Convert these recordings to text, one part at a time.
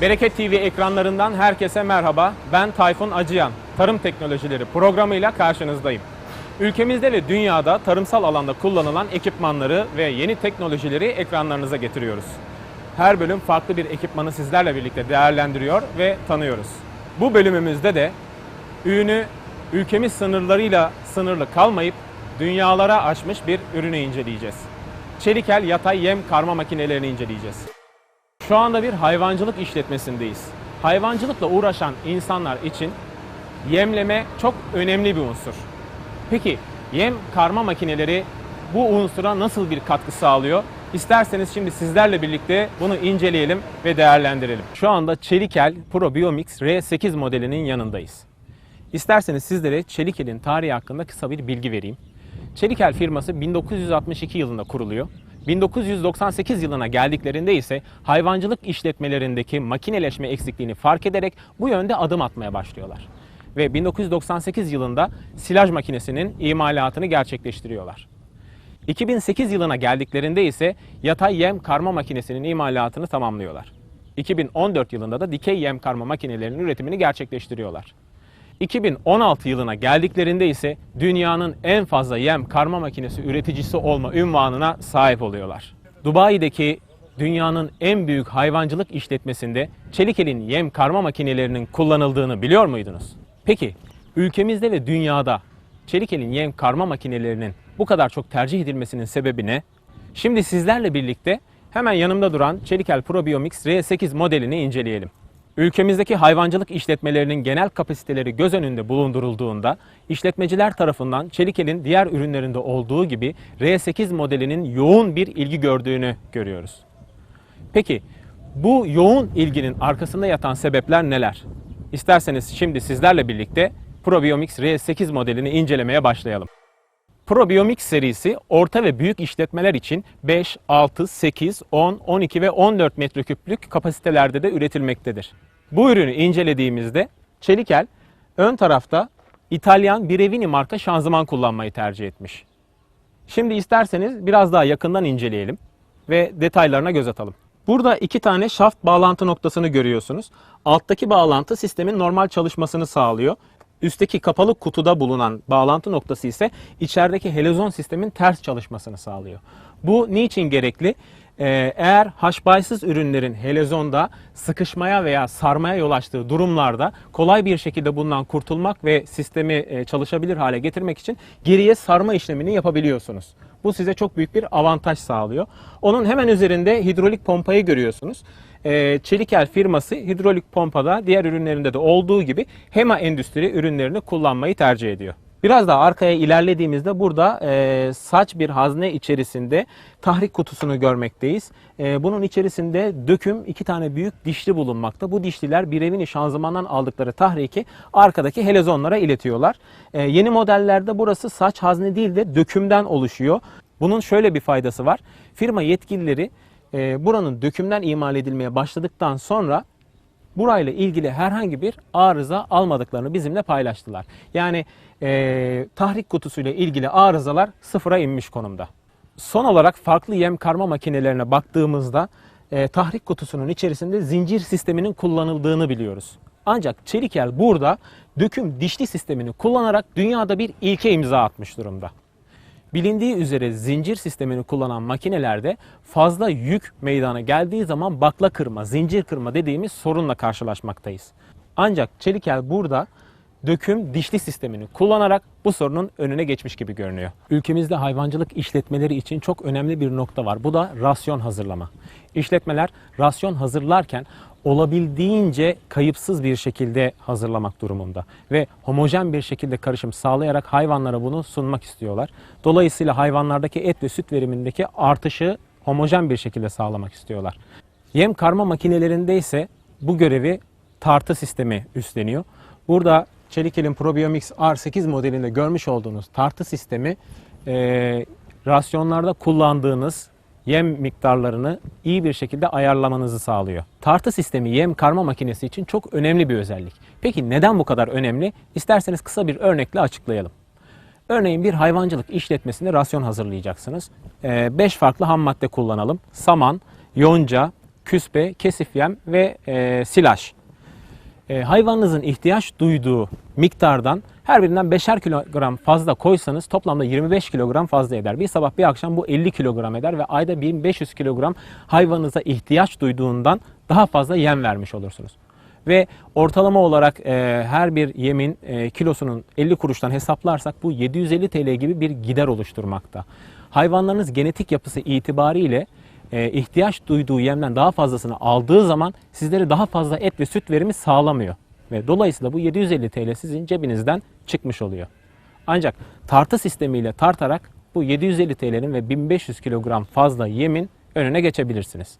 Bereket TV ekranlarından herkese merhaba. Ben Tayfun Acıyan. Tarım Teknolojileri programıyla karşınızdayım. Ülkemizde ve dünyada tarımsal alanda kullanılan ekipmanları ve yeni teknolojileri ekranlarınıza getiriyoruz. Her bölüm farklı bir ekipmanı sizlerle birlikte değerlendiriyor ve tanıyoruz. Bu bölümümüzde de ürünü ülkemiz sınırlarıyla sınırlı kalmayıp dünyalara açmış bir ürünü inceleyeceğiz. Çelikel yatay yem karma makinelerini inceleyeceğiz. Şu anda bir hayvancılık işletmesindeyiz. Hayvancılıkla uğraşan insanlar için yemleme çok önemli bir unsur. Peki yem karma makineleri bu unsura nasıl bir katkı sağlıyor? İsterseniz şimdi sizlerle birlikte bunu inceleyelim ve değerlendirelim. Şu anda Çelikel Pro Biomix R8 modelinin yanındayız. İsterseniz sizlere Çelikel'in tarihi hakkında kısa bir bilgi vereyim. Çelikel firması 1962 yılında kuruluyor. 1998 yılına geldiklerinde ise hayvancılık işletmelerindeki makineleşme eksikliğini fark ederek bu yönde adım atmaya başlıyorlar. Ve 1998 yılında silaj makinesinin imalatını gerçekleştiriyorlar. 2008 yılına geldiklerinde ise yatay yem karma makinesinin imalatını tamamlıyorlar. 2014 yılında da dikey yem karma makinelerinin üretimini gerçekleştiriyorlar. 2016 yılına geldiklerinde ise dünyanın en fazla yem karma makinesi üreticisi olma ünvanına sahip oluyorlar. Dubai'deki dünyanın en büyük hayvancılık işletmesinde Çelikel'in yem karma makinelerinin kullanıldığını biliyor muydunuz? Peki ülkemizde ve dünyada Çelikel'in yem karma makinelerinin bu kadar çok tercih edilmesinin sebebi ne? Şimdi sizlerle birlikte hemen yanımda duran Çelikel Pro Biomix R8 modelini inceleyelim. Ülkemizdeki hayvancılık işletmelerinin genel kapasiteleri göz önünde bulundurulduğunda işletmeciler tarafından Çelikel'in diğer ürünlerinde olduğu gibi R8 modelinin yoğun bir ilgi gördüğünü görüyoruz. Peki bu yoğun ilginin arkasında yatan sebepler neler? İsterseniz şimdi sizlerle birlikte ProBiomix R8 modelini incelemeye başlayalım. ProBiomix serisi orta ve büyük işletmeler için 5, 6, 8, 10, 12 ve 14 metreküplük kapasitelerde de üretilmektedir. Bu ürünü incelediğimizde Çelikel ön tarafta İtalyan Birevini marka şanzıman kullanmayı tercih etmiş. Şimdi isterseniz biraz daha yakından inceleyelim ve detaylarına göz atalım. Burada iki tane şaft bağlantı noktasını görüyorsunuz. Alttaki bağlantı sistemin normal çalışmasını sağlıyor. Üstteki kapalı kutuda bulunan bağlantı noktası ise içerideki helezon sistemin ters çalışmasını sağlıyor. Bu niçin gerekli? Ee, eğer haşbaysız ürünlerin helezonda sıkışmaya veya sarmaya yol açtığı durumlarda kolay bir şekilde bundan kurtulmak ve sistemi e, çalışabilir hale getirmek için geriye sarma işlemini yapabiliyorsunuz. Bu size çok büyük bir avantaj sağlıyor. Onun hemen üzerinde hidrolik pompayı görüyorsunuz. Ee, Çelikel firması hidrolik pompada diğer ürünlerinde de olduğu gibi HEMA endüstri ürünlerini kullanmayı tercih ediyor. Biraz daha arkaya ilerlediğimizde burada e, saç bir hazne içerisinde tahrik kutusunu görmekteyiz. E, bunun içerisinde döküm iki tane büyük dişli bulunmakta. Bu dişliler Birevini şanzımandan aldıkları tahriki arkadaki helezonlara iletiyorlar. E, yeni modellerde burası saç hazne değil de dökümden oluşuyor. Bunun şöyle bir faydası var. Firma yetkilileri e, buranın dökümden imal edilmeye başladıktan sonra burayla ilgili herhangi bir arıza almadıklarını bizimle paylaştılar. Yani e, tahrik kutusuyla ilgili arızalar sıfıra inmiş konumda. Son olarak farklı yem karma makinelerine baktığımızda e, tahrik kutusunun içerisinde zincir sisteminin kullanıldığını biliyoruz. Ancak Çelikel burada döküm dişli sistemini kullanarak dünyada bir ilke imza atmış durumda. Bilindiği üzere zincir sistemini kullanan makinelerde fazla yük meydana geldiği zaman bakla kırma, zincir kırma dediğimiz sorunla karşılaşmaktayız. Ancak Çelikel burada döküm dişli sistemini kullanarak bu sorunun önüne geçmiş gibi görünüyor. Ülkemizde hayvancılık işletmeleri için çok önemli bir nokta var. Bu da rasyon hazırlama. İşletmeler rasyon hazırlarken olabildiğince kayıpsız bir şekilde hazırlamak durumunda ve homojen bir şekilde karışım sağlayarak hayvanlara bunu sunmak istiyorlar. Dolayısıyla hayvanlardaki et ve süt verimindeki artışı homojen bir şekilde sağlamak istiyorlar. Yem karma makinelerinde ise bu görevi tartı sistemi üstleniyor. Burada Çelikel'in Probiomix R8 modelinde görmüş olduğunuz tartı sistemi e, rasyonlarda kullandığınız yem miktarlarını iyi bir şekilde ayarlamanızı sağlıyor. Tartı sistemi yem karma makinesi için çok önemli bir özellik. Peki neden bu kadar önemli? İsterseniz kısa bir örnekle açıklayalım. Örneğin bir hayvancılık işletmesinde rasyon hazırlayacaksınız. 5 farklı ham madde kullanalım. Saman, yonca, küspe, kesif yem ve e, silaj. E, hayvanınızın ihtiyaç duyduğu miktardan her birinden 5'er kilogram fazla koysanız toplamda 25 kilogram fazla eder. Bir sabah bir akşam bu 50 kilogram eder ve ayda 1500 kilogram hayvanınıza ihtiyaç duyduğundan daha fazla yem vermiş olursunuz. Ve ortalama olarak e, her bir yemin e, kilosunun 50 kuruştan hesaplarsak bu 750 TL gibi bir gider oluşturmakta. Hayvanlarınız genetik yapısı itibariyle e, ihtiyaç duyduğu yemden daha fazlasını aldığı zaman sizlere daha fazla et ve süt verimi sağlamıyor. Ve dolayısıyla bu 750 TL sizin cebinizden çıkmış oluyor. Ancak tartı sistemiyle tartarak bu 750 TL'nin ve 1500 kilogram fazla yemin önüne geçebilirsiniz.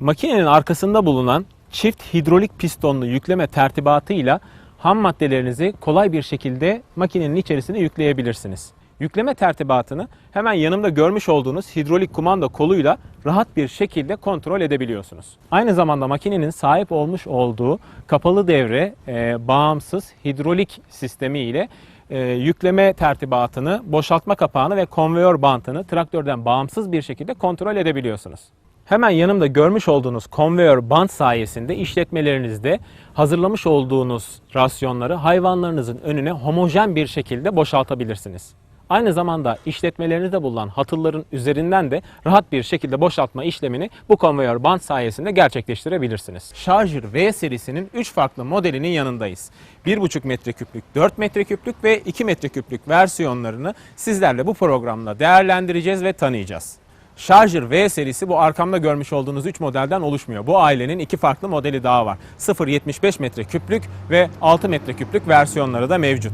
Makinenin arkasında bulunan çift hidrolik pistonlu yükleme tertibatıyla ham maddelerinizi kolay bir şekilde makinenin içerisine yükleyebilirsiniz. Yükleme tertibatını hemen yanımda görmüş olduğunuz hidrolik kumanda koluyla rahat bir şekilde kontrol edebiliyorsunuz. Aynı zamanda makinenin sahip olmuş olduğu kapalı devre e, bağımsız hidrolik sistemi ile e, yükleme tertibatını, boşaltma kapağını ve konveyör bantını traktörden bağımsız bir şekilde kontrol edebiliyorsunuz. Hemen yanımda görmüş olduğunuz konveyör bant sayesinde işletmelerinizde hazırlamış olduğunuz rasyonları hayvanlarınızın önüne homojen bir şekilde boşaltabilirsiniz. Aynı zamanda işletmelerinizde bulunan hatırların üzerinden de rahat bir şekilde boşaltma işlemini bu konveyör bant sayesinde gerçekleştirebilirsiniz. Charger V serisinin 3 farklı modelinin yanındayız. 1,5 metreküplük, 4 metreküplük ve 2 metreküplük versiyonlarını sizlerle bu programda değerlendireceğiz ve tanıyacağız. Charger V serisi bu arkamda görmüş olduğunuz 3 modelden oluşmuyor. Bu ailenin iki farklı modeli daha var. 0.75 metreküplük ve 6 metreküplük versiyonları da mevcut.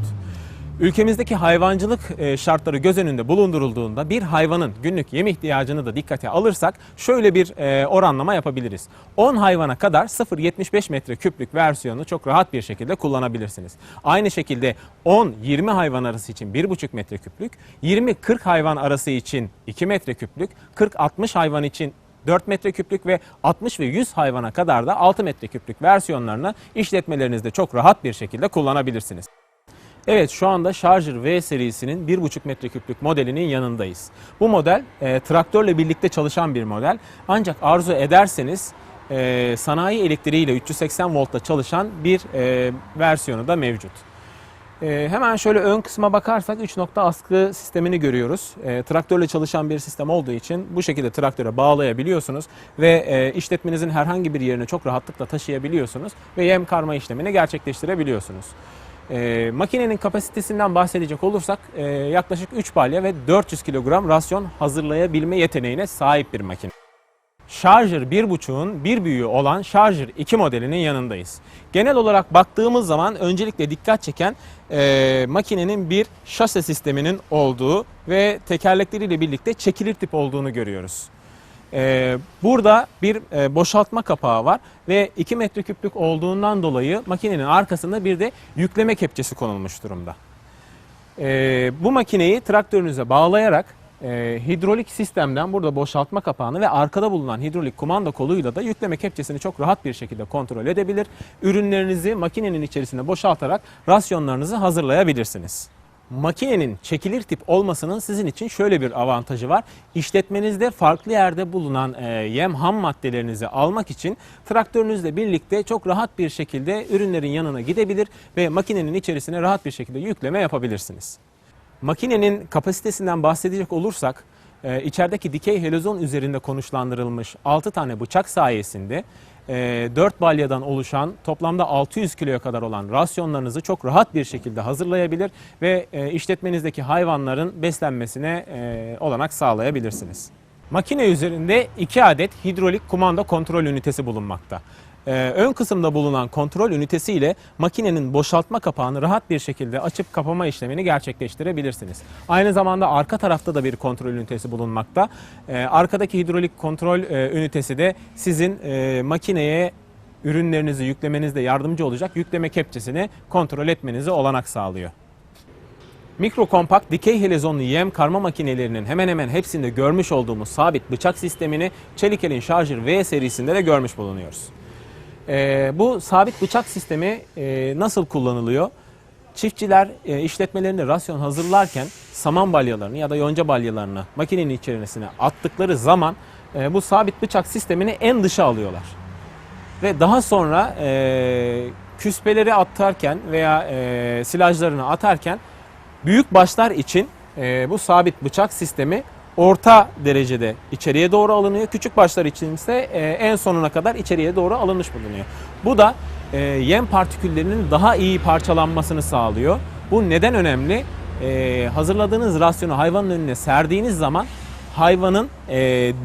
Ülkemizdeki hayvancılık e, şartları göz önünde bulundurulduğunda bir hayvanın günlük yem ihtiyacını da dikkate alırsak şöyle bir e, oranlama yapabiliriz. 10 hayvana kadar 0.75 metreküplük versiyonu çok rahat bir şekilde kullanabilirsiniz. Aynı şekilde 10-20 hayvan arası için 1.5 metreküplük, 20-40 hayvan arası için 2 metreküplük, 40-60 hayvan için 4 metreküplük ve 60 ve 100 hayvana kadar da 6 metreküplük versiyonlarını işletmelerinizde çok rahat bir şekilde kullanabilirsiniz. Evet şu anda Charger V serisinin 1,5 metreküplük modelinin yanındayız. Bu model e, traktörle birlikte çalışan bir model. Ancak arzu ederseniz e, sanayi elektriğiyle 380 voltta çalışan bir e, versiyonu da mevcut. E, hemen şöyle ön kısma bakarsak 3 nokta askı sistemini görüyoruz. E, traktörle çalışan bir sistem olduğu için bu şekilde traktöre bağlayabiliyorsunuz ve e, işletmenizin herhangi bir yerine çok rahatlıkla taşıyabiliyorsunuz ve yem karma işlemini gerçekleştirebiliyorsunuz. E, makinenin kapasitesinden bahsedecek olursak e, yaklaşık 3 balya ve 400 kilogram rasyon hazırlayabilme yeteneğine sahip bir makine. Charger 1.5'un bir büyüğü olan Charger 2 modelinin yanındayız. Genel olarak baktığımız zaman öncelikle dikkat çeken e, makinenin bir şase sisteminin olduğu ve tekerlekleriyle birlikte çekilir tip olduğunu görüyoruz. Ee, burada bir e, boşaltma kapağı var ve 2 metreküplük olduğundan dolayı makinenin arkasında bir de yükleme kepçesi konulmuş durumda. Ee, bu makineyi traktörünüze bağlayarak e, hidrolik sistemden burada boşaltma kapağını ve arkada bulunan hidrolik kumanda koluyla da yükleme kepçesini çok rahat bir şekilde kontrol edebilir. Ürünlerinizi makinenin içerisine boşaltarak rasyonlarınızı hazırlayabilirsiniz. Makinenin çekilir tip olmasının sizin için şöyle bir avantajı var. İşletmenizde farklı yerde bulunan e, yem ham maddelerinizi almak için traktörünüzle birlikte çok rahat bir şekilde ürünlerin yanına gidebilir ve makinenin içerisine rahat bir şekilde yükleme yapabilirsiniz. Makinenin kapasitesinden bahsedecek olursak e, içerideki dikey helezon üzerinde konuşlandırılmış 6 tane bıçak sayesinde 4 balyadan oluşan toplamda 600 kiloya kadar olan rasyonlarınızı çok rahat bir şekilde hazırlayabilir ve e, işletmenizdeki hayvanların beslenmesine e, olanak sağlayabilirsiniz. Makine üzerinde 2 adet hidrolik kumanda kontrol ünitesi bulunmakta. Ee, ön kısımda bulunan kontrol ünitesi ile makinenin boşaltma kapağını rahat bir şekilde açıp kapama işlemini gerçekleştirebilirsiniz. Aynı zamanda arka tarafta da bir kontrol ünitesi bulunmakta. Ee, arkadaki hidrolik kontrol e, ünitesi de sizin e, makineye ürünlerinizi yüklemenizde yardımcı olacak yükleme kepçesini kontrol etmenize olanak sağlıyor. Mikro kompakt dikey helezonlu yem karma makinelerinin hemen hemen hepsinde görmüş olduğumuz sabit bıçak sistemini Çelikel'in Charger V serisinde de görmüş bulunuyoruz. Ee, bu sabit bıçak sistemi e, nasıl kullanılıyor? Çiftçiler e, işletmelerinde rasyon hazırlarken saman balyalarını ya da yonca balyalarını makinenin içerisine attıkları zaman e, bu sabit bıçak sistemini en dışa alıyorlar. Ve daha sonra e, küspeleri atarken veya e, silajlarını atarken büyük başlar için e, bu sabit bıçak sistemi orta derecede içeriye doğru alınıyor. Küçük başlar için ise e, en sonuna kadar içeriye doğru alınmış bulunuyor. Bu da e, yem partiküllerinin daha iyi parçalanmasını sağlıyor. Bu neden önemli? E, hazırladığınız rasyonu hayvanın önüne serdiğiniz zaman hayvanın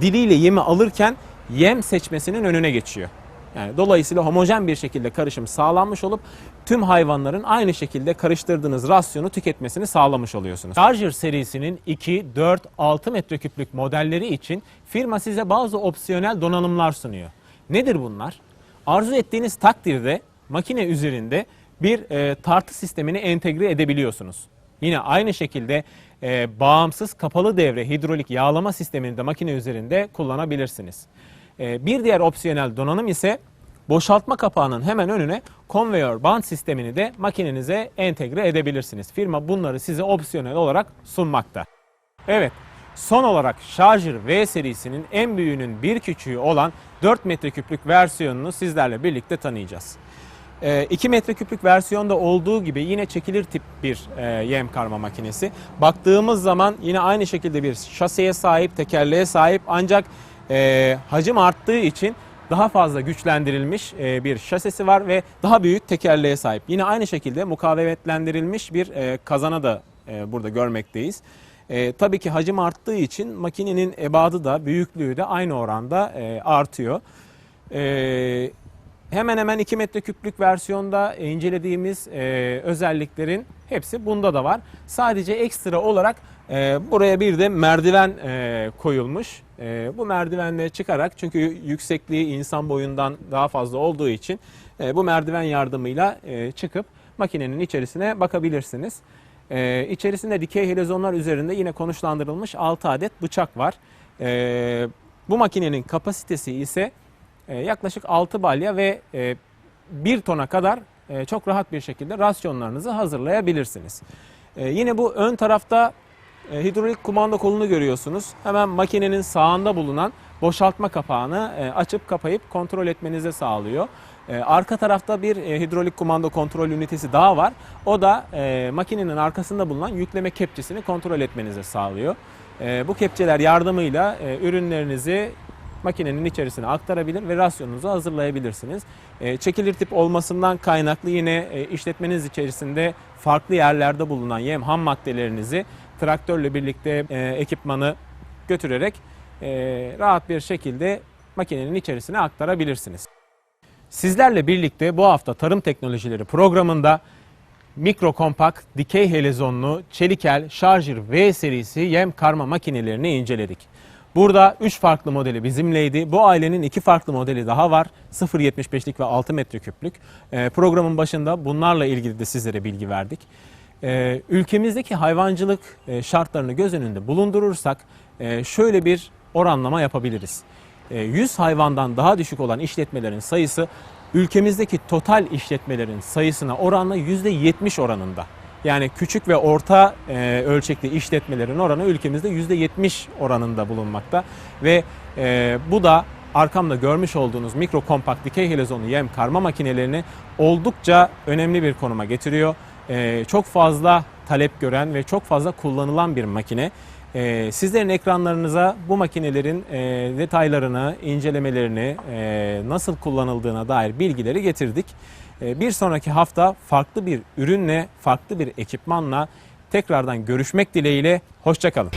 diliyle yemi alırken yem seçmesinin önüne geçiyor. Yani dolayısıyla homojen bir şekilde karışım sağlanmış olup tüm hayvanların aynı şekilde karıştırdığınız rasyonu tüketmesini sağlamış oluyorsunuz. Charger serisinin 2, 4, 6 metreküplük modelleri için firma size bazı opsiyonel donanımlar sunuyor. Nedir bunlar? Arzu ettiğiniz takdirde makine üzerinde bir e, tartı sistemini entegre edebiliyorsunuz. Yine aynı şekilde e, bağımsız kapalı devre hidrolik yağlama sistemini de makine üzerinde kullanabilirsiniz. E, bir diğer opsiyonel donanım ise boşaltma kapağının hemen önüne konveyör band sistemini de makinenize entegre edebilirsiniz. Firma bunları size opsiyonel olarak sunmakta. Evet, son olarak Charger V serisinin en büyüğünün bir küçüğü olan 4 metreküplük versiyonunu sizlerle birlikte tanıyacağız. 2 metreküplük versiyonda olduğu gibi yine çekilir tip bir e, yem karma makinesi. Baktığımız zaman yine aynı şekilde bir şaseye sahip, tekerleğe sahip ancak e, hacim arttığı için daha fazla güçlendirilmiş e, bir şasesi var ve daha büyük tekerleğe sahip. Yine aynı şekilde mukavemetlendirilmiş bir e, kazana da e, burada görmekteyiz. E, tabii ki hacim arttığı için makinenin ebadı da büyüklüğü de aynı oranda e, artıyor. E, hemen hemen 2 metreküplük versiyonda incelediğimiz e, özelliklerin hepsi bunda da var. Sadece ekstra olarak e, buraya bir de merdiven e, koyulmuş. E, bu merdivenle çıkarak çünkü yüksekliği insan boyundan daha fazla olduğu için e, bu merdiven yardımıyla e, çıkıp makinenin içerisine bakabilirsiniz. E, içerisinde dikey helezonlar üzerinde yine konuşlandırılmış 6 adet bıçak var. Bu makinenin kapasitesi ise yaklaşık 6 balya ve e, 1 tona kadar çok rahat bir şekilde rasyonlarınızı hazırlayabilirsiniz. Yine bu ön tarafta e, hidrolik kumanda kolunu görüyorsunuz. Hemen makinenin sağında bulunan boşaltma kapağını e, açıp kapayıp kontrol etmenizi sağlıyor. E, arka tarafta bir hidrolik kumanda kontrol ünitesi daha var. O da makinenin arkasında bulunan yükleme kepçesini kontrol etmenizi sağlıyor. Bu kepçeler yardımıyla ürünlerinizi makinenin içerisine aktarabilir ve rasyonunuzu hazırlayabilirsiniz. E, çekilir tip olmasından kaynaklı yine e, işletmeniz içerisinde farklı yerlerde bulunan yem ham maddelerinizi traktörle birlikte e, ekipmanı götürerek e, rahat bir şekilde makinenin içerisine aktarabilirsiniz. Sizlerle birlikte bu hafta Tarım Teknolojileri programında mikro kompakt, dikey helezonlu, çelikel, Charger V serisi yem karma makinelerini inceledik. Burada 3 farklı modeli bizimleydi. Bu ailenin 2 farklı modeli daha var. 0.75'lik ve 6 metreküplük. Ee, programın başında bunlarla ilgili de sizlere bilgi verdik. Ee, ülkemizdeki hayvancılık e, şartlarını göz önünde bulundurursak e, şöyle bir oranlama yapabiliriz. E, 100 hayvandan daha düşük olan işletmelerin sayısı ülkemizdeki total işletmelerin sayısına oranla %70 oranında. Yani küçük ve orta e, ölçekli işletmelerin oranı ülkemizde %70 oranında bulunmakta. Ve e, bu da arkamda görmüş olduğunuz mikro kompakt dikey helezonlu yem karma makinelerini oldukça önemli bir konuma getiriyor. E, çok fazla talep gören ve çok fazla kullanılan bir makine. E, sizlerin ekranlarınıza bu makinelerin e, detaylarını, incelemelerini, e, nasıl kullanıldığına dair bilgileri getirdik. E, bir sonraki hafta farklı bir ürünle, farklı bir ekipmanla tekrardan görüşmek dileğiyle. Hoşçakalın.